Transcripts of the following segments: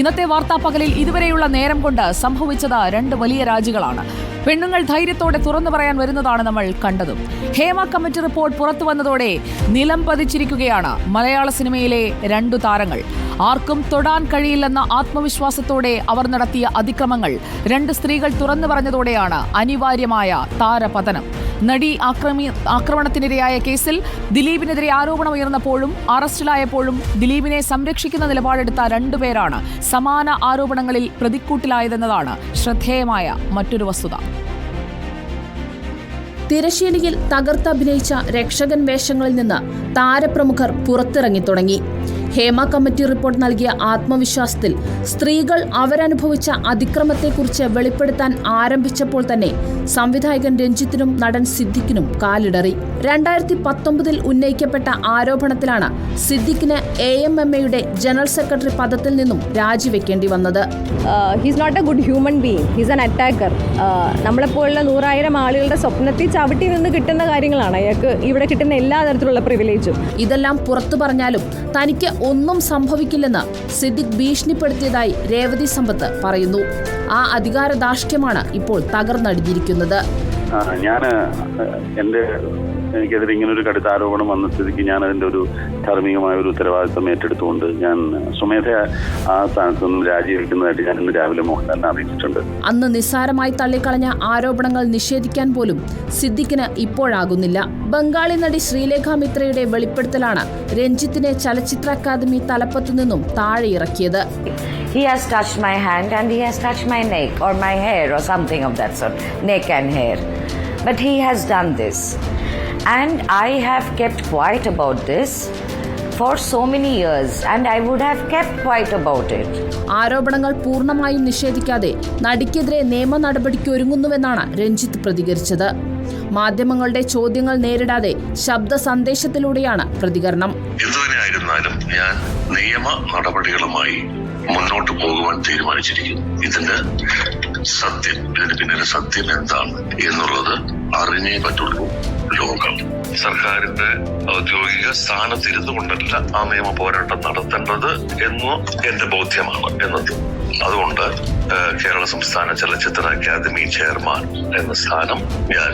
ഇന്നത്തെ വാർത്താ പകലിൽ ഇതുവരെയുള്ള നേരം കൊണ്ട് സംഭവിച്ചത് രണ്ട് വലിയ രാജികളാണ്. പെണ്ണുങ്ങൾ ധൈര്യത്തോടെ തുറന്നു പറയാൻ വരുന്നതാണ് നമ്മൾ കണ്ടതും. ഹേമ കമ്മിറ്റി റിപ്പോർട്ട് പുറത്തു വന്നതോടെ നിലം പതിച്ചിരിക്കുകയാണ് മലയാള സിനിമയിലെ രണ്ടു താരങ്ങൾ. ആർക്കും തൊടാൻ കഴിയില്ലെന്ന ആത്മവിശ്വാസത്തോടെ അവർ നടത്തിയ അതിക്രമങ്ങൾ രണ്ട് സ്ത്രീകൾ തുറന്നു പറഞ്ഞതോടെയാണ് അനിവാര്യമായ താരപതനം. നടി ആക്രമി ആക്രമണത്തിനിരയായ കേസിൽ ദിലീപിനെതിരെ ആരോപണം ആരോപണമുയർന്നപ്പോഴും അറസ്റ്റിലായപ്പോഴും ദിലീപിനെ സംരക്ഷിക്കുന്ന നിലപാടെടുത്ത രണ്ടുപേരാണ് സമാന ആരോപണങ്ങളിൽ പ്രതിക്കൂട്ടിലായതെന്നതാണ് ശ്രദ്ധേയമായ മറ്റൊരു വസ്തുത. തിരശ്ശീലയിൽ തകർത്തഭിനയിച്ച രക്ഷകൻ വേഷങ്ങളിൽ നിന്ന് താരപ്രമുഖർ പുറത്തിറങ്ങി തുടങ്ങി ഹേമ കമ്മിറ്റി റിപ്പോർട്ട് നൽകിയ ആത്മവിശ്വാസത്തിൽ സ്ത്രീകൾ അവരനുഭവിച്ച അതിക്രമത്തെക്കുറിച്ച് വെളിപ്പെടുത്താൻ ആരംഭിച്ചപ്പോൾ തന്നെ സംവിധായകൻ രഞ്ജിത്തിനും നടൻ സിദ്ദിഖിനും കാലിടറി. രണ്ടായിരത്തി പത്തൊമ്പതിൽ ഉന്നയിക്കപ്പെട്ട ആരോപണത്തിലാണ് സിദ്ദിഖിന് എ എം എം എയുടെ ജനറൽ സെക്രട്ടറി പദത്തിൽ നിന്നും രാജിവെക്കേണ്ടി വന്നത്. He's not a good human being he's an attacker നമ്മളെപ്പോലുള്ള നൂറായിരം ആളുകളുടെ സ്വപ്നത്തിൽ ചവിട്ടി നിന്ന് കിട്ടുന്ന കാര്യങ്ങളാണ്. അയാൾക്ക് ഇവിടെ കിട്ടുന്ന എല്ലാ തരത്തിലുള്ള പ്രിവിലേജും ഇതെല്ലാം പുറത്തു പറഞ്ഞാലും തനിക്ക് ഒന്നും സംഭവിക്കില്ലെന്ന് സിദ്ദിഖ് ഭീഷണിപ്പെടുത്തിയതായി രേവതി സമ്പത്ത് പറയുന്നു. ആ അധികാരദാർഷ്ട്യമാണ് ഇപ്പോൾ തകർന്നടിഞ്ഞിരിക്കുന്നത്. ഞാൻ എന്റെ എനിക്കെതിരെ ഇങ്ങനെ ഒരു കടുത്ത ആരോപണം വന്ന സ്ഥിതിക്ക് ഞാൻ അതിന്റെ ഒരു ധാർമ്മികമായ ഒരു ഉത്തരവാദിത്തം ഏറ്റെടുത്തുകൊണ്ട് ഞാൻ സ്വമേധ ആ സ്ഥാനത്ത് നിന്നും രാജിവെക്കുന്നതായിട്ട് ഞാൻ ഇന്ന് രാവിലെ മോഹൻലാലിനെ അറിയിച്ചിട്ടുണ്ട് അന്ന് നിസ്സാരമായി തള്ളിക്കളഞ്ഞ ആരോപണങ്ങൾ നിഷേധിക്കാൻ പോലും സിദ്ദിഖിന് ഇപ്പോഴാകുന്നില്ല ബംഗാളി നടി ശ്രീലേഖ മിത്രയുടെ വെളിപ്പെടുത്തലാണ് രഞ്ജിത്തിനെ ചലച്ചിത്ര അക്കാദമി തലപ്പത്തു നിന്നും താഴെ ഇറക്കിയത് He has touched my hand and he has touched my neck or my hair or something of that sort, neck and hair. But he has done this. And I have kept quiet about this for so many years and I would have kept quiet about it. ആരോപണങ്ങൾ പൂർണമായും നിഷേധിക്കാതെ നടിക്കെതിരെ നിയമ നടപടിക്ക് ഒരുങ്ങുന്നുവെന്നാണ് രഞ്ജിത്ത് പ്രതികരിച്ചത്. മാധ്യമങ്ങളുടെ ചോദ്യങ്ങൾ നേരിടാതെ ശബ്ദ സന്ദേശത്തിലൂടെയാണ് പ്രതികരണം. എന്തുതന്നെയായിരുന്നാലും ഞാൻ നിയമ നടപടികളുമായി മുന്നോട്ട് പോകുവാൻ തീരുമാനിച്ചിരിക്കുന്നു. ഇതിന്റെ സത്യം ഇതിന് പിന്നിലെ സത്യം എന്താണ് എന്നുള്ളത് അറിഞ്ഞേ പറ്റുള്ളൂ. ലോകം. സർക്കാരിന്റെ ഔദ്യോഗിക സ്ഥാനത്തിരുന്നു കൊണ്ടല്ല ആ നിയമ പോരാട്ടം നടത്തേണ്ടത് എന്ന് എന്റെ ബോധ്യമാണ് എന്നത്. അതുകൊണ്ട് കേരള സംസ്ഥാന ചലച്ചിത്ര അക്കാദമി ചെയർമാൻ എന്ന സ്ഥാനം ഞാൻ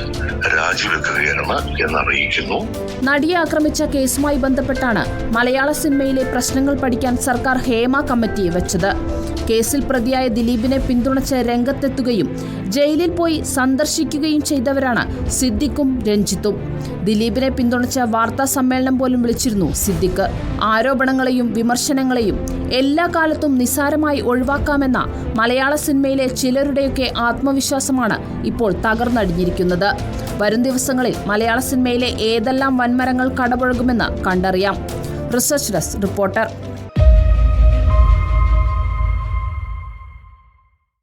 രാജിവെക്കുകയാണ് എന്നറിയിക്കുന്നു. നടിയെ ആക്രമിച്ച കേസുമായി ബന്ധപ്പെട്ടാണ് മലയാള സിനിമയിലെ പ്രശ്നങ്ങൾ പഠിക്കാൻ സർക്കാർ ഹേമ കമ്മിറ്റി വെച്ചത്. കേസിൽ പ്രതിയായ ദിലീപിനെ പിന്തുണച്ച് രംഗത്തെത്തുകയും ജയിലിൽ പോയി സന്ദർശിക്കുകയും ചെയ്തവരാണ് സിദ്ദിഖും രഞ്ജിത്തും. ദിലീപിനെ പിന്തുണച്ച വാർത്താ സമ്മേളനം പോലും വിളിച്ചിരുന്നു സിദ്ദിഖ്. ആരോപണങ്ങളെയും വിമർശനങ്ങളെയും എല്ലാ കാലത്തും നിസ്സാരമായി ഒഴിവാക്കാമെന്ന മലയാള സിനിമയിലെ ചിലരുടെയൊക്കെ ആത്മവിശ്വാസമാണ് ഇപ്പോൾ തകർന്നടിഞ്ഞിരിക്കുന്നത്. വരും ദിവസങ്ങളിൽ മലയാള സിനിമയിലെ ഏതെല്ലാം വൻമരങ്ങൾ കടപുഴകുമെന്ന് കണ്ടറിയാം. Research desk reporter.